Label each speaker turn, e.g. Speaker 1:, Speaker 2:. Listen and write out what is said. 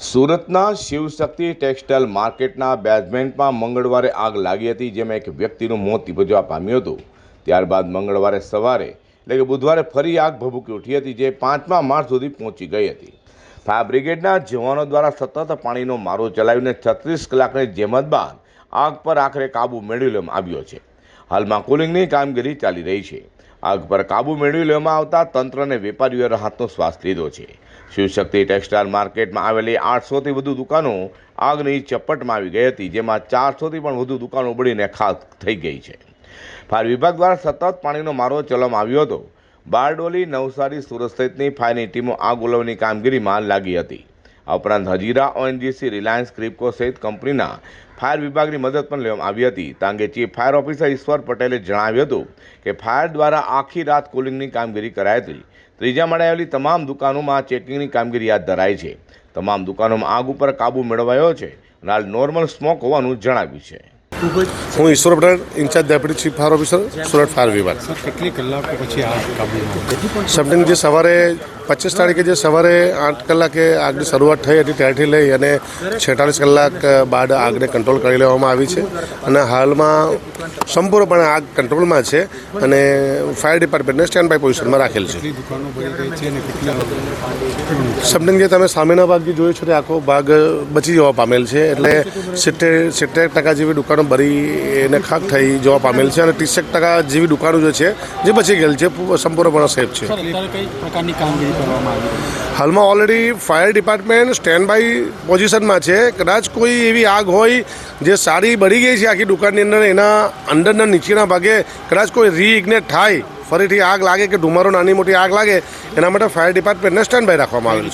Speaker 1: સુરતના શિવશક્તિ ટેક્સટાઇલ માર્કેટના બેઝમેન્ટમાં મંગળવારે આગ લાગી હતી, જેમાં એક વ્યક્તિનું મોત નિપજવા પામ્યું હતું. ત્યારબાદ મંગળવારે સવારે, એટલે કે બુધવારે ફરી આગ ભભૂકી ઉઠી હતી, જે પાંચમા માર્ચ સુધી પહોંચી ગઈ હતી. ફાયર બ્રિગેડના જવાનો દ્વારા સતત પાણીનો મારો ચલાવીને છત્રીસ કલાકની જેમત બાદ આગ પર આખરે કાબૂ મેળવી લેવામાં આવ્યો છે. હાલમાં કુલિંગની કામગીરી ચાલી રહી છે. આગ પર કાબૂ મેળવી લેવામાં આવતા તંત્રને વેપારીઓએ રાહતનો શ્વાસ લીધો છે. શિવશક્તિ ટેક્સટાઇલ માર્કેટમાં આવેલી આઠસોથી વધુ દુકાનો આગની ચપટમાં આવી ગઈ હતી, જેમાં ચારસોથી પણ વધુ દુકાનો બળીને ખાક થઈ ગઈ છે. ફાયર વિભાગ દ્વારા સતત પાણીનો મારો ચલાવવામાં આવ્યો હતો. બારડોલી, નવસારી, સુરત સહિતની ફાયરની ટીમો આગ ઓલવવાની કામગીરીમાં લાગી હતી. આ ઉપરાંત હજીરા ઓએનજીસી રિલાયન્સ ક્રિપકો સહિત કંપનીના ફાયર વિભાગની મદદ પણ લેવામાં આવી હતી. આ અંગે ચીફ ફાયર ઓફિસર ઈશ્વર પટેલે જણાવ્યું હતું કે ફાયર દ્વારા આખી રાત કુલિંગની કામગીરી કરાઈ હતી. ત્રીજા માળે આવેલી તમામ દુકાનોમાં ચેકિંગની કામગીરી હાથ ધરાઈ છે. તમામ દુકાનોમાં આગ ઉપર કાબૂ મેળવાયો છે અને હાલ નોર્મલ સ્મોક હોવાનું જણાવ્યું છે.
Speaker 2: હું Ishwar Patel incharge deputy chief fire officer Surat fire વિભાગ.
Speaker 3: કેટલી કલાકો પછી
Speaker 2: સમથિંગ જે સવારે પચીસ તારીખે જે સવારે આઠ કલાકે આગની શરૂઆત થઈ હતી ત્યારથી લઈ અને છેતાલીસ કલાક બાદ આગને કંટ્રોલ કરી લેવામાં આવી છે. અને હાલમાં સંપૂર્ણપણે આગ કંટ્રોલમાં છે અને ફાયર ડિપાર્ટમેન્ટને સ્ટેન્ડ બાય પોઝિશનમાં રાખેલ છે. સમથિંગ જે તમે સામેના ભાગ જે જોયો છો તે આખો ભાગ બચી જવા પામેલ છે. એટલે સિત્તેર સિત્તેર ટકા જેવી દુકાનો ભરી એને ખાક થઈ જવા પામેલ છે અને ત્રીસેક ટકા જેવી દુકાનો જે છે, જે બચી ગયેલ છે સંપૂર્ણપણે સેફ છે.
Speaker 3: પ્રકારની કામગીરી કરવામાં આવી
Speaker 2: હાલમાં already fire department stand by પોઝિશનમાં છે. કદાચ કોઈ એવી આગ હોય જે સારી બળી ગઈ છે આખી દુકાનની અંદર, એના અંદરના નીચેના ભાગે કદાચ કોઈ રીઇગ્નેટ થાય, ફરીથી આગ લાગે કે ધુમારો નાની મોટી આગ લાગે, એના માટે ફાયર ડિપાર્ટમેન્ટને સ્ટેન્ડ બાય રાખવામાં આવેલ છે.